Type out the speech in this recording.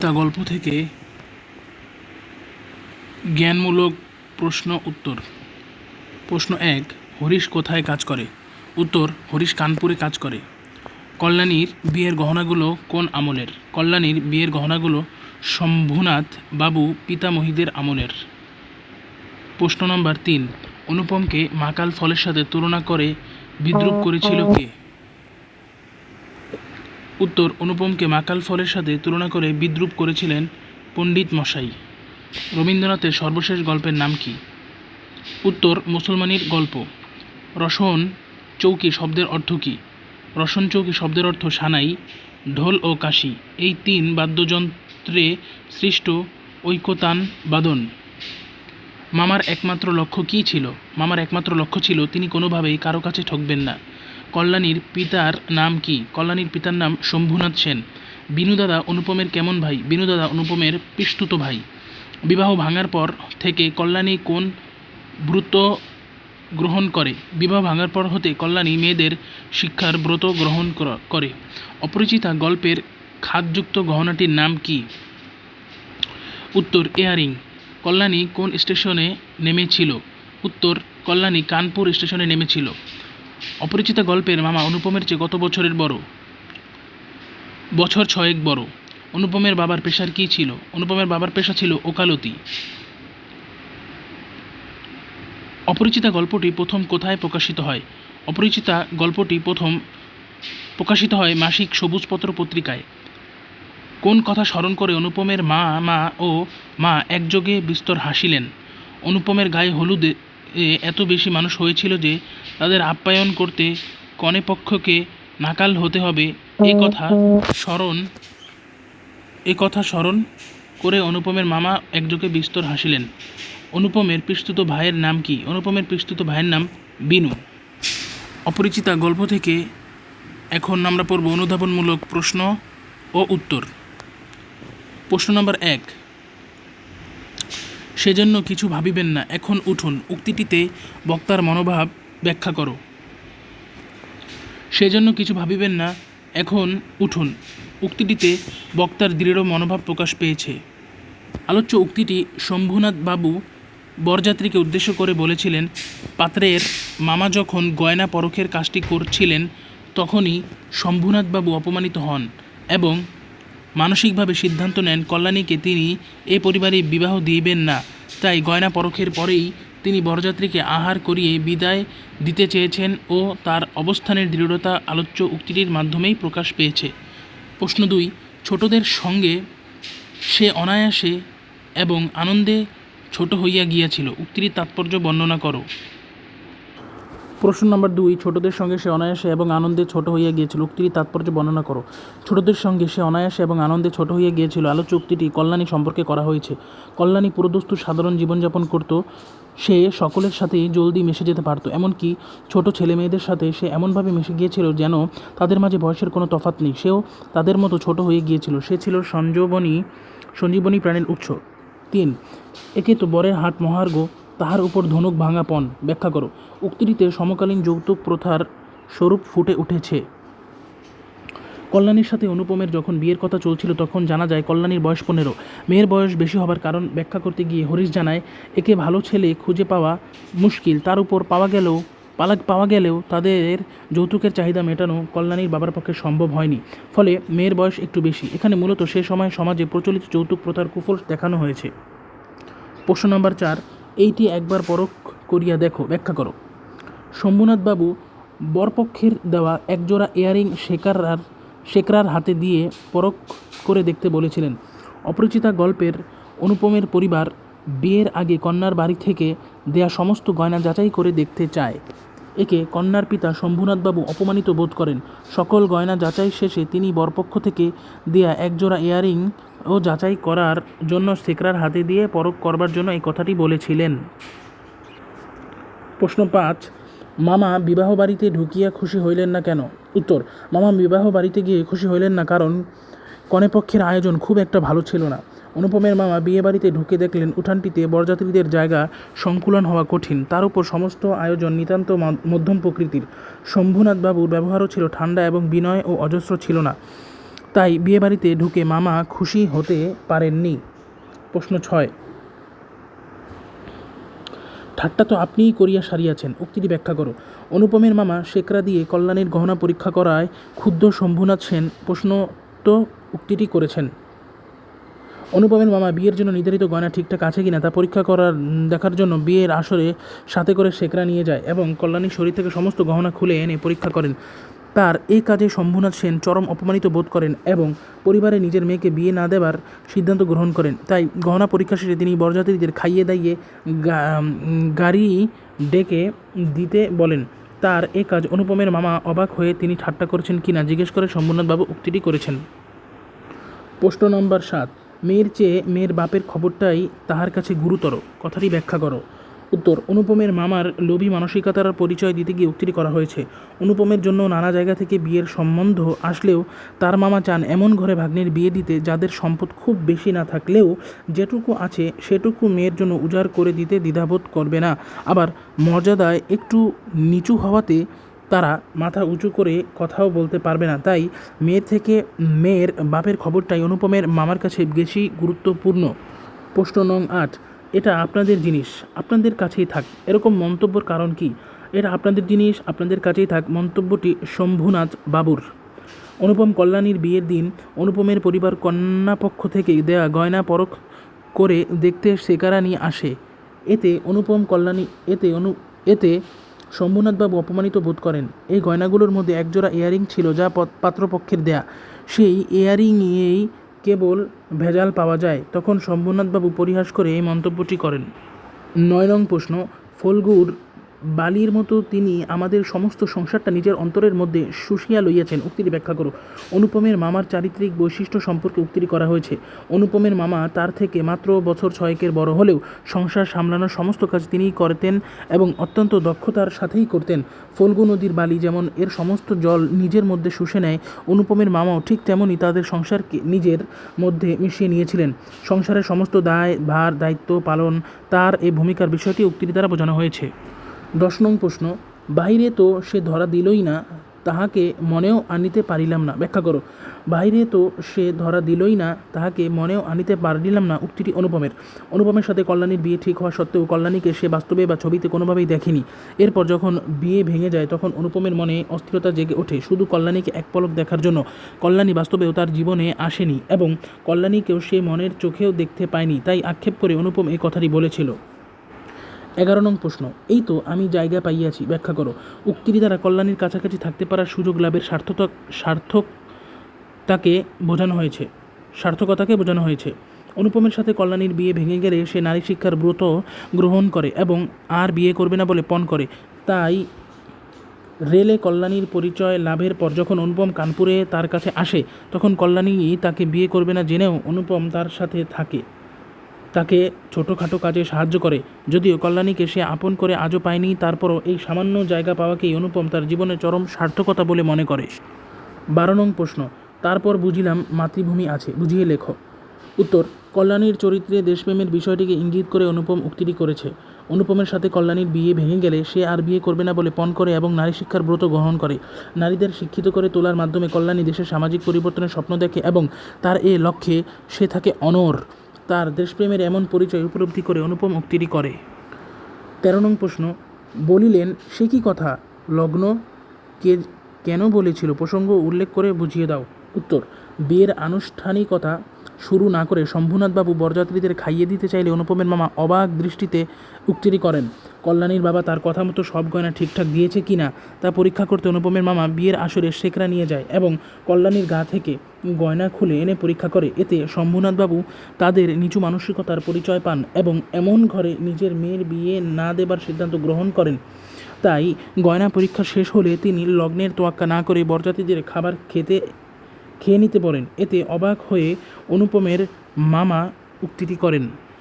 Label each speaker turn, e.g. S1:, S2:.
S1: তা গল্প থেকে জ্ঞানমূলক প্রশ্ন উত্তর। প্রশ্ন এক, হরিশ কোথায় কাজ করে? উত্তর, হরিশ কানপুরে কাজ করে। কল্যাণীর বিয়ের গহনাগুলো কোন আমলের? কল্যাণীর বিয়ের গহনাগুলো শম্ভুনাথ বাবু পিতামহীদের আমলের। প্রশ্ন নম্বর তিন, অনুপমকে মাকাল ফলের সাথে তুলনা করে বিদ্রুপ করেছিল কে? উত্তর অনুপমকে মাকাল ফলের সাথে তুলনা করে বিদ্রুপ করেছিলেন পণ্ডিত মশাই। রবীন্দ্রনাথের সর্বশেষ গল্পের নাম কি? উত্তর, মুসলমানির গল্প। রসন চৌকি শব্দের অর্থ কী? রসন চৌকি শব্দের অর্থ সানাই, ঢোল ও কাশি। এই তিন বাদ্যযন্ত্রে সৃষ্ট ঐকতান বাদন। মামার একমাত্র লক্ষ্য কী ছিল? মামার একমাত্র লক্ষ্য ছিল, তিনি কোনোভাবেই কারও কাছে ঠকবেন না। কল্যাণীর পিতার নাম কি? কল্যাণীর পিতার নাম শম্ভুনাথ সেন। বিনুদাদা অনুপমের কেমন ভাই? বিনুদাদা অনুপমের পিস্তুত ভাই। বিবাহ ভাঙার পর থেকে কল্যাণী কোন ব্রত গ্রহণ করে? বিবাহ ভাঙার পর হতে কল্যাণী মেয়েদের শিক্ষার ব্রত গ্রহণ করে অপরিচিতা গল্পের খাদযুক্ত গহনাটির নাম কি? উত্তর, এয়ারিং। কল্যাণী কোন স্টেশনে নেমেছিল? উত্তর, কল্যাণী কানপুর স্টেশনে নেমেছিল। অপরিচিতা গল্পের মামা অনুপমের চেয়ে গত বছরের বড়। বছর ছয়েক বড়। অনুপমের বাবার পেশার কী ছিল? অনুপমের বাবার পেশা ছিল ওকালতি। অপরিচিতা গল্পটি প্রথম কোথায় প্রকাশিত হয়? অপরিচিতা গল্পটি প্রথম প্রকাশিত হয় মাসিক সবুজপত্র পত্রিকায়। কোন কথা স্মরণ করে অনুপমের মা মা ও মা একযোগে বিস্তর হাসিলেন? অনুপমের গায়ে হলুদে এত বেশি মানুষ হয়েছিল যে তাদের আপ্যায়ন করতে কনে পক্ষকে নাকাল হতে হবে, এ কথা স্মরণ, এ কথা স্মরণ করে অনুপমের মামা একযোগে বিস্তর হাসিলেন। অনুপমের পিস্তুত ভাইয়ের নাম কি? অনুপমের পিস্তুত ভাইয়ের নাম বিনু। অপরিচিতা গল্প থেকে এখন আমরা পড়ব অনুধাবনমূলক প্রশ্ন ও উত্তর। প্রশ্ন নম্বর এক সেজন্য কিছু ভাবিবেন না। এখন উঠুন, উক্তিটিতে বক্তার মনোভাব ব্যাখ্যা করো। সেজন্য কিছু ভাবিবেন না, এখন উঠুন, উক্তিটিতে বক্তার দৃঢ় মনোভাব প্রকাশ পেয়েছে। আলোচ্য উক্তিটি শম্ভুনাথ বাবু বরযাত্রীকে উদ্দেশ্য করে বলেছিলেন, পাত্রের মামা যখন গয়না পরখের কাজটি করছিলেন, তখনই শম্ভুনাথ বাবু অপমানিত হন এবং মানসিকভাবে সিদ্ধান্ত নেন কল্যাণীকে তিনি, এ পরিবারে বিবাহ দিবেন না। তাই গয়না পরখের পরেই তিনি বরযাত্রীকে আহার করিয়ে বিদায় দিতে চেয়েছেন ও তার অবস্থানের দৃঢ়তা আলোচ্য উক্তিটির মাধ্যমেই প্রকাশ পেয়েছে। প্রশ্ন দুই, ছোটদের সঙ্গে সে অনায়াসে এবং আনন্দে ছোট হইয়া গিয়াছিল। উক্তির তাৎপর্য বর্ণনা করো। প্রশ্ন নম্বর দুই, ছোটদের সঙ্গে সে অনায়াসে এবং আনন্দে ছোট হইয়া গিয়েছিল। উক্তির তাৎপর্য বর্ণনা করো। ছোটদের সঙ্গে সে অনায়াসে এবং আনন্দে ছোট হইয়া গিয়েছিল। আলোচ্য উক্তিটি কল্যাণী সম্পর্কে করা হয়েছে। কল্যাণী পুরোদস্তু সাধারণ জীবনযাপন করত। সে সকলের সাথেই জলদি মিশে যেতে পারত। এমনকি ছোট ছেলে মেয়েদের সাথে সে এমনভাবে মিশে গিয়েছিল যেন তাদের মাঝে বয়সের কোনো তফাৎ নেই। সেও তাদের মতো ছোট হয়ে গিয়েছিল। সে ছিল সঞ্জীবনী সঞ্জীবনী প্রাণের উৎস। তিন, একে তো বরের হাট মহার্ঘ তাহার উপর ধনুক ভাঙা পণ। ব্যাখ্যা করো। উক্তিটিতে সমকালীন যৌতুক প্রথার স্বরূপ ফুটে উঠেছে। কল্যাণীর সাথে অনুপমের যখন বিয়ের কথা চলছিল, তখন জানা যায় কল্যাণীর বয়স পনেরো। মেয়ের বয়স বেশি হবার কারণ ব্যাখ্যা করতে গিয়ে হরিশ জানায়, একে ভালো ছেলে খুঁজে পাওয়া মুশকিল। তার উপর পাওয়া গেলেও, পালা, পাওয়া গেলেও তাদের যৌতুকের চাহিদা মেটানো কল্যাণীর বাবার পক্ষে সম্ভব হয়নি। ফলে মেয়ের বয়স একটু বেশি। এখানে মূলত সে সময় সমাজে প্রচলিত যৌতুক প্রথার কুফল দেখানো হয়েছে। প্রশ্ন নম্বর চার এইটি একবার পরখ করিয়া দেখো, ব্যাখ্যা করো। শম্ভুনাথ বাবু বরপক্ষের দেওয়া একজোড়া ইয়ারিং শেকারার শেকরার হাতে দিয়ে পরখ করে দেখতে বলেছিলেন, অপরিচিতা গল্পের অনুপমের পরিবার বিয়ের আগে কন্যার বাড়ি থেকে দেয়া সমস্ত গয়না যাচাই করে দেখতে চায়। একে কন্যার পিতা শম্ভুনাথবাবু অপমানিত বোধ করেন। সকল গয়না যাচাই শেষে তিনি বরপক্ষ থেকে দেয়া একজোড়া ইয়ারিং ও যাচাই করার জন্য শেকরার হাতে দিয়ে পরখ করবার জন্য এই কথাটি বলেছিলেন। প্রশ্ন পাঁচ, মামা বিবাহ বাড়িতে ঢুকিয়া খুশি হইলেন না কেন? উত্তর, মামা বিবাহ বাড়িতে গিয়ে খুশি হইলেন না কারণ কনেপক্ষের আয়োজন খুব একটা ভালো ছিল না। অনুপমের মামা বিয়ে বাড়িতে ঢুকে দেখলেন উঠানটিতে বরযাত্রীদের জায়গা সংকুলন হওয়া কঠিন। তার উপর সমস্ত আয়োজন নিতান্ত মধ্যম প্রকৃতির। শম্ভুনাথ বাবুর ব্যবহারও ছিল ঠান্ডা এবং বিনয় ও অজস্র ছিল না। তাই বিয়েবাড়িতে ঢুকে মামা খুশি হতে পারেননি। প্রশ্ন ছয়। ঠাট্টা তো আপনিই করিয়া সারিয়াছেন, উক্তিটি ব্যাখ্যা করো। অনুপমের মামা শেকরা দিয়ে কল্যাণীর গহনা পরীক্ষা করায় ক্ষুদ্র শম্ভুনাথ সেন প্রশ্ন তো উক্তিটি করেছেন। অনুপমের মামা বিয়ের জন্য নির্ধারিত গয়না ঠিকঠাক আছে কিনা তা পরীক্ষা করার দেখার জন্য বিয়ের আসরে সাথে করে শেকরা নিয়ে যায় এবং কল্যাণীর শরীর থেকে সমস্ত গহনা খুলে এনে পরীক্ষা করেন। তার এই কাজে শম্ভুনাথ সেন চরম অপমানিত বোধ করেন এবং পরিবারে নিজের মেয়েকে বিয়ে না দেবার সিদ্ধান্ত গ্রহণ করেন। তাই গহনা পরীক্ষা শেষে তিনি বরযাত্রীদের খাইয়ে দাইয়ে গাড়ি ডেকে দিতে বলেন। তার এ কাজ অনুপমের মামা অবাক হয়ে তিনি ঠাট্টা করেছেন কিনা জিজ্ঞেস করে শম্ভুনাথবাবু উক্তিটি করেছেন। প্রশ্ন নম্বর সাত। মেয়ের চেয়ে মেয়ের বাপের খবরটাই তাহার কাছে গুরুতর। কথাটি ব্যাখ্যা করো। উত্তর, অনুপমের মামার লোভী মানসিকতার পরিচয় দিতে গিয়ে উক্তিটি করা হয়েছে। অনুপমের জন্য নানা জায়গা থেকে বিয়ের সম্বন্ধ আসলেও তার মামা চান এমন ঘরে ভাগ্নের বিয়ে দিতে যাদের সম্পদ খুব বেশি না থাকলেও যেটুকু আছে সেটুকু মেয়ের জন্য উজাড় করে দিতে দ্বিধাবোধ করবে না। আবার মর্যাদায় একটু নিচু হওয়াতে তারা মাথা উঁচু করে কথাও বলতে পারবে না। তাই মেয়ে থেকে মেয়ের বাপের খবরটাই অনুপমের মামার কাছে বেশি গুরুত্বপূর্ণ। প্রশ্ন নং আট, এটা আপনাদের জিনিস, আপনাদের কাছেই থাক। এরকম মন্তব্যর কারণ কি? এটা আপনাদের জিনিস, আপনাদের কাছেই থাক। মন্তব্যটি শম্ভুনাথ বাবুর। অনুপম কল্যাণীর বিয়ের দিন অনুপমের পরিবার কন্যাপক্ষ থেকে দেয়া গয়না পরখ করে দেখতে শেকারা নিয়ে আসে। এতে অনুপম কল্যাণী, এতে অনু, এতে শম্ভুনাথবাবু অপমানিত বোধ করেন। এই গয়নাগুলোর মধ্যে একজোড়া ইয়ারিং ছিল যা পত- পাত্রপক্ষের দেয়া। সেই ইয়ারিংয়েই কেবল ভেজাল পাওয়া যায়। তখন শম্ভুনাথবাবু পরিহাস করে এই মন্তব্যটি করেন। নয় নং প্রশ্ন, ফলগুর বালির মতো তিনি আমাদের সমস্ত সংসারটা নিজের অন্তরের মধ্যে শুষিয়া লইয়াছেন উক্তিটি ব্যাখ্যা করো অনুপমের মামার চারিত্রিক বৈশিষ্ট্য সম্পর্কে উক্তিটি করা হয়েছে। অনুপমের মামা তার থেকে মাত্র বছর ছয়েকের বড় হলেও সংসার সামলানোর সমস্ত কাজ তিনিই করতেন এবং অত্যন্ত দক্ষতার সাথেই করতেন। ফল্গু নদীর বালি যেমন এর সমস্ত জল নিজের মধ্যে শুষে নেয়, অনুপমের মামাও ঠিক তেমনই তাদের সংসারকে নিজের মধ্যে মিশিয়ে নিয়েছিলেন। সংসারের সমস্ত দায়, ভার, দায়িত্ব পালন, তার এই ভূমিকার বিষয়টি উক্তির দ্বারা বোঝানো হয়েছে। দশ নং প্রশ্ন, বাহিরে তো সে ধরা দিলই না, তাহাকে মনেও আনিতে পারিলাম না। ব্যাখ্যা করো বাইরে তো সে ধরা দিলই না, তাহাকে মনেও আনিতে পারিলাম না। উক্তিটি অনুপমের। অনুপমের সাথে কল্যাণীর বিয়ে ঠিক হওয়া সত্ত্বেও কল্যাণীকে সে বাস্তবে বা ছবিতে কোনোভাবেই দেখেনি। এরপর যখন বিয়ে ভেঙে যায়, তখন অনুপমের মনে অস্থিরতা জেগে ওঠে শুধু কল্যাণীকে এক পলক দেখার জন্য। কল্যাণী বাস্তবেও তার জীবনে আসেনি এবং কল্যাণীকেও সে মনের চোখেও দেখতে পায়নি, তাই আক্ষেপ করে অনুপম এই কথাটি বলেছিল। এগারো নং প্রশ্ন। এই তো আমি জায়গা পাইয়াছি, ব্যাখ্যা করো। উক্তির দ্বারা কল্যাণীর কাছাকাছি থাকতে পারার সুযোগ লাভের সার্থক সার্থকতাকে বোঝানো হয়েছে। সার্থকতাকে বোঝানো হয়েছে। অনুপমের সাথে কল্যাণীর বিয়ে ভেঙে গেলে সে নারী শিক্ষার ব্রত গ্রহণ করে এবং আর বিয়ে করবে না বলে পণ করে। তাই রেলে কল্যাণীর পরিচয় লাভের পর যখন অনুপম কানপুরে তার কাছে আসে, তখন কল্যাণী তাকে বিয়ে করবে না জেনেও অনুপম তার সাথে থাকে। তাকে ছোটোখাটো কাজে সাহায্য করে। যদিও কল্যাণীকে সে আপন করে আজও পায়নি, তারপরও এই সামান্য জায়গা পাওয়াকেই অনুপম তার জীবনের চরম সার্থকতা বলে মনে করে। বারো নং প্রশ্ন, তারপর বুঝিলাম মাতৃভূমি আছে, বুঝিয়ে লেখো। উত্তর, কল্যাণীর চরিত্রে দেশপ্রেমের বিষয়টিকে ইঙ্গিত করে অনুপম উক্তিটি করেছে। অনুপমের সাথে কল্যাণীর বিয়ে ভেঙে গেলে সে আর বিয়ে করবে না বলে পণ করে এবং নারী শিক্ষার ব্রত গ্রহণ করে। নারীদের শিক্ষিত করে তোলার মাধ্যমে কল্যাণী দেশের সামাজিক পরিবর্তনের স্বপ্ন দেখে এবং তার এ লক্ষ্যে সে থাকে অনর। তার দেশপ্রেমের এমন পরিচয় উপলব্ধি করে অনুপম উক্তিটি করে। তেরো নং প্রশ্ন, বলিলেন, সে কি কথা? লগ্ন? কে, কেন বলেছিল? প্রসঙ্গ উল্লেখ করে বুঝিয়ে দাও। উত্তর, বিয়ের আনুষ্ঠানিকতা শুরু না করে শম্ভুনাথবাবু বরযাত্রীদের খাইয়ে দিতে চাইলে অনুপমের মামা অবাক দৃষ্টিতে উক্তিটি করেন, কল্যাণীর বাবা তার কথা মতো সব গয়না ঠিকঠাক দিয়েছে কি না তা পরীক্ষা করতে অনুপমের মামা বিয়ের আসরে শেকরা নিয়ে যায় এবং কল্যাণীর গা থেকে গয়না খুলে এনে পরীক্ষা করে। এতে শম্ভুনাথবাবু তাদের নিচু মানসিকতার পরিচয় পান এবং এমন ঘরে নিজের মেয়ের বিয়ে না দেবার সিদ্ধান্ত গ্রহণ করেন। তাই গয়না পরীক্ষা শেষ হলে তিনি লগ্নের তোয়াক্কা না করে বরযাত্রীদের খাবার খেতে খেয়ে নিতে বলেন। এতে অবাক হয়ে অনুপমের মামা উক্তিটি করেন।